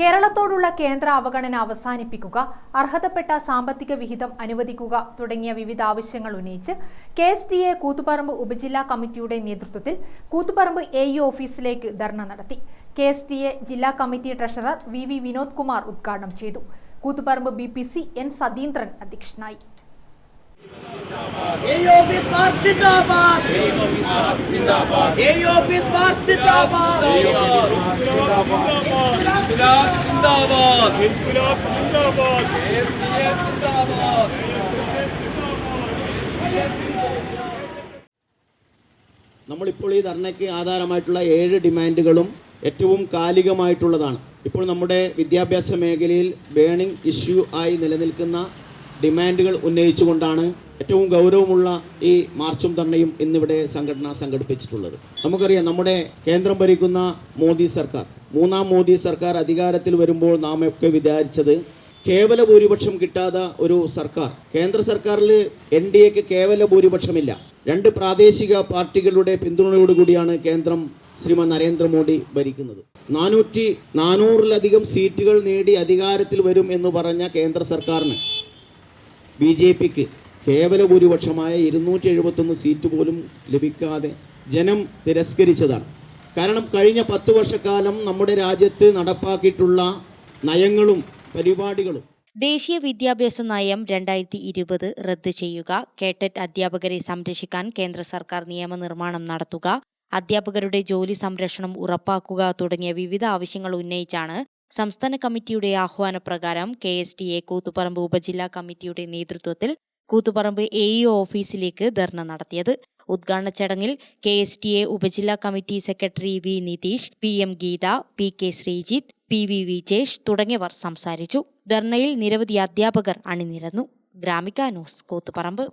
കേരളത്തോടുള്ള കേന്ദ്ര അവഗണന അവസാനിപ്പിക്കുക അർഹതപ്പെട്ട സാമ്പത്തിക വിഹിതം അനുവദിക്കുക തുടങ്ങിയ വിവിധ ആവശ്യങ്ങൾ ഉന്നയിച്ച് K S D A Koothuparamba ഉപജില്ലാ കമ്മിറ്റിയുടെ നേതൃത്വത്തിൽ കൂത്തുപറമ്പ് എ ഇ ഓഫീസിലേക്ക് ധർണ നടത്തി. കെ എസ് ഡി എ ജില്ലാ committee treasurer V V Vinod Kumar ഉദ്ഘാടനം ചെയ്തു. Koothuparamba B P C N Satheendran അധ്യക്ഷനായി. സിന്ദാബാദ് എ ഓഫീസ് പാർക്ക് സിന്ദാബാദ് ഇൻക്ലാബ് സിന്ദാബാദ് ഇൻക്ലാബ് സിന്ദാബാദ് ജിന്ദാബാദ്. നമ്മളിപ്പോൾ ഈ ധർണയ്ക്ക് ആധാരമായിട്ടുള്ള ഏഴ് ഡിമാൻഡുകളും ഏറ്റവും കാലികമായിട്ടുള്ളതാണ്. ഇപ്പോൾ നമ്മുടെ വിദ്യാഭ്യാസ മേഖലയിൽ ബേണിംഗ് ഇഷ്യൂ ആയി നിലനിൽക്കുന്ന ഡിമാൻഡുകൾ ഉന്നയിച്ചുകൊണ്ടാണ് ഏറ്റവും ഗൗരവമുള്ള ഈ മാർച്ചും ധർണയും ഇന്നിവിടെ സംഘടന സംഘടിപ്പിച്ചിട്ടുള്ളത്. നമുക്കറിയാം നമ്മുടെ കേന്ദ്രം ഭരിക്കുന്ന മോദി സർക്കാർ മൂന്നാം മോദി സർക്കാർ അധികാരത്തിൽ വരുമ്പോൾ നാം ഒക്കെ വിചാരിച്ചത് കേവല ഭൂരിപക്ഷം കിട്ടാതെ ഒരു സർക്കാർ. കേന്ദ്ര സർക്കാരിൽ എൻ ഡി എക്ക് കേവല ഭൂരിപക്ഷമില്ല. രണ്ട് പ്രാദേശിക പാർട്ടികളുടെ പിന്തുണയോടുകൂടിയാണ് കേന്ദ്രം ശ്രീമാൻ നരേന്ദ്രമോദി ഭരിക്കുന്നത്. നാനൂറ്റി നാനൂറിലധികം സീറ്റുകൾ നേടി അധികാരത്തിൽ വരും എന്ന് പറഞ്ഞ കേന്ദ്ര സർക്കാരിന് ബി ജെ പിക്ക് കേവല ഭൂരിപക്ഷമായ ഇരുന്നൂറ്റി എഴുപത്തൊന്ന് സീറ്റ് പോലും ലഭിക്കാതെ ജനം തിരസ്കരിച്ചതാണ്. കാരണം കഴിഞ്ഞ പത്ത് വർഷക്കാലം നമ്മുടെ രാജ്യത്ത് നടപ്പാക്കിയിട്ടുള്ള നയങ്ങളും പരിപാടികളും ദേശീയ വിദ്യാഭ്യാസ നയം രണ്ടായിരത്തി ഇരുപത് റദ്ദ് ചെയ്യുക കേട്ടറ്റ് അധ്യാപകരെ സംരക്ഷിക്കാൻ കേന്ദ്ര സർക്കാർ നിയമനിർമ്മാണം നടത്തുക അധ്യാപകരുടെ ജോലി സംരക്ഷണം ഉറപ്പാക്കുക തുടങ്ങിയ വിവിധ ആവശ്യങ്ങൾ ഉന്നയിച്ചാണ് സംസ്ഥാന കമ്മിറ്റിയുടെ ആഹ്വാനപ്രകാരം K S T A Koothuparamba ഉപജില്ലാ കമ്മിറ്റിയുടെ നേതൃത്വത്തിൽ കൂത്തുപറമ്പ് എ ഇ ഓഫീസിലേക്ക് ധർണ നടത്തിയത്. ഉദ്ഘാടന ചടങ്ങിൽ കെ എസ് ടി എ ഉപജില്ലാ committee secretary V Nitheesh P M Geetha P K Sreejith P V Vijesh തുടങ്ങിയവർ സംസാരിച്ചു. ധർണയിൽ നിരവധി അധ്യാപകർ അണിനിരന്നു. ഗ്രാമിക ന്യൂസ് കൂത്തുപറമ്പ്.